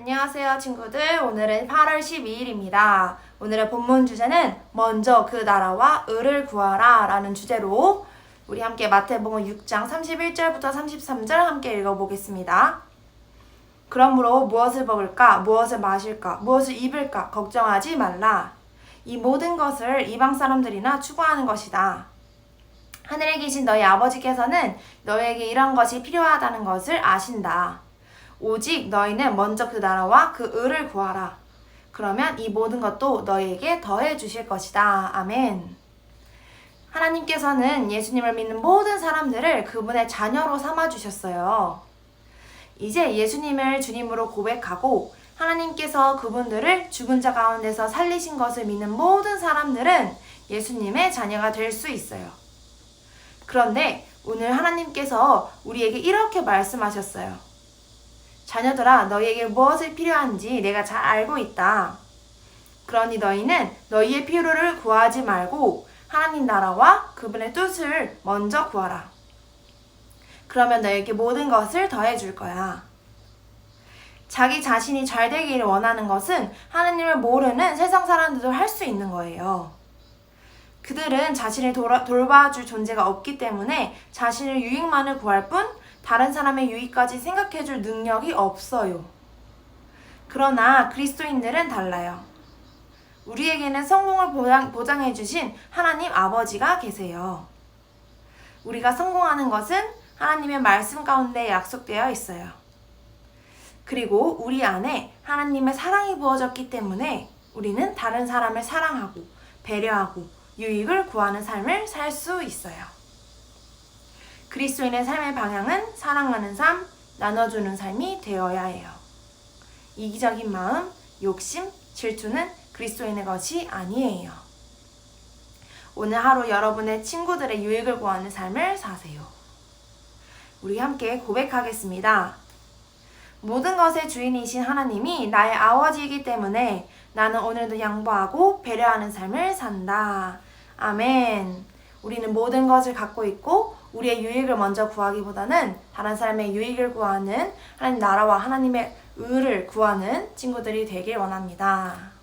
안녕하세요 친구들. 오늘은 8월 12일입니다. 오늘의 본문 주제는 먼저 그 나라와 을을 구하라 라는 주제로 우리 함께 마태복음 6장 31절부터 33절 함께 읽어보겠습니다. 그러므로 무엇을 먹을까 무엇을 마실까 무엇을 입을까 걱정하지 말라. 이 모든 것을 이방 사람들이나 추구하는 것이다. 하늘에 계신 너희 아버지께서는 너에게 이런 것이 필요하다는 것을 아신다 오직 너희는 먼저 그 나라와 그 을을 구하라. 그러면 이 모든 것도 너희에게 더해 주실 것이다. 아멘. 하나님께서는 예수님을 믿는 모든 사람들을 그분의 자녀로 삼아 주셨어요. 이제 예수님을 주님으로 고백하고 하나님께서 그분들을 죽은 자 가운데서 살리신 것을 믿는 모든 사람들은 예수님의 자녀가 될 수 있어요. 그런데 오늘 하나님께서 우리에게 이렇게 말씀하셨어요. 자녀들아 너희에게 무엇이 필요한지 내가 잘 알고 있다. 그러니 너희는 너희의 필요를 구하지 말고 하나님 나라와 그분의 뜻을 먼저 구하라. 그러면 너에게 모든 것을 더해 줄 거야. 자기 자신이 잘 되기를 원하는 것은 하나님을 모르는 세상 사람들도 할 수 있는 거예요. 그들은 자신을 돌아, 돌봐줄 존재가 없기 때문에 자신의 유익만을 구할 뿐 다른 사람의 유익까지 생각해줄 능력이 없어요. 그러나 그리스도인들은 달라요. 우리에게는 성공을 보장, 보장해주신 하나님 아버지가 계세요. 우리가 성공하는 것은 하나님의 말씀 가운데 약속되어 있어요. 그리고 우리 안에 하나님의 사랑이 부어졌기 때문에 우리는 다른 사람을 사랑하고 배려하고 유익을 구하는 삶을 살 수 있어요. 그리스도인의 삶의 방향은 사랑하는 삶, 나눠주는 삶이 되어야 해요. 이기적인 마음, 욕심, 질투는 그리스도인의 것이 아니에요. 오늘 하루 여러분의 친구들의 유익을 구하는 삶을 사세요. 우리 함께 고백하겠습니다. 모든 것의 주인이신 하나님이 나의 아버지이기 때문에 나는 오늘도 양보하고 배려하는 삶을 산다. 아멘. 우리는 모든 것을 갖고 있고 우리의 유익을 먼저 구하기보다는 다른 사람의 유익을 구하는 하나님 나라와 하나님의 의를 구하는 친구들이 되길 원합니다.